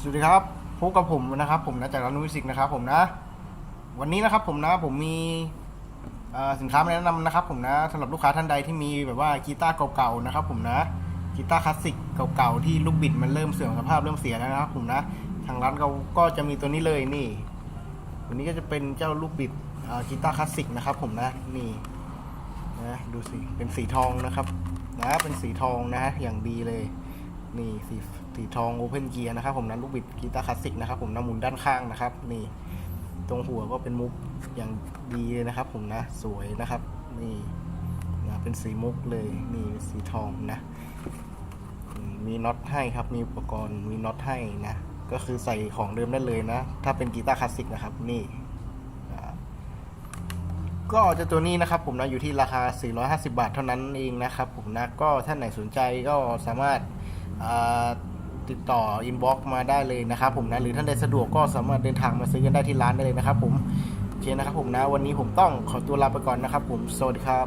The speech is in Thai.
สวัสดีครับพบกับผมนะครับ ผมนะจากร้านมิสิกนะครับผมนะ วันนี้นะครับผมนะผมมีสินค้ามาแนะนำนะครับ ผมนะสำหรับลูกค้าท่านใดที่มีแบบว่ากีตาร์เก่าๆนะครับ ผมนะกีตาร์คลาสสิกเก่าๆที่ลูกบิดมันเริ่มเสื่อมสภาพเริ่มเสียแล้วนะครับ ผมนะ ทางร้านเราก็จะมีตัวนี้เลยนี่ตัวนี้ก็จะเป็นเจ้าลูกบิดกีตาร์คลาสสิกนะครับ ผมนะนี่นะดูสิเป็นสีทองนะครับ นะเป็นสีทองนะอย่างดีเลย นี่สีสีทองโอเพนเกียร์นะครับผมนะลูกบิดกีตาร์คลาสสิกนะครับผมนะหมุนด้านข้างนะครับ นี่ ตรงหัวก็เป็นมุกอย่างดีเลยนะครับ ผมนะสวยนะครับ นี่นะเป็นสีมุกเลยนี่สีทองนะ มีน็อตให้ครับ มีอุปกรณ์มีน็อตให้นะ ก็คือใส่ของเดิมได้เลยนะ ถ้าเป็นกีตาร์คลาสสิกนะครับ นี่ก็จะตัวนี้นะครับผมนะอยู่ที่ราคา 450 บาทเท่านั้นเองนะครับผมนะก็ท่านไหนสนใจก็สามารถ ติดต่ออินบ็อกมาได้เลยนะครับผมนะหรือท่านใดสะดวกก็สามารถเดินทางมาซื้อกันได้ที่ร้านได้เลยนะครับผมโอเคนะครับผมนะวันนี้ผมต้องขอตัวลาไปก่อนนะครับผมสวัสดีครับ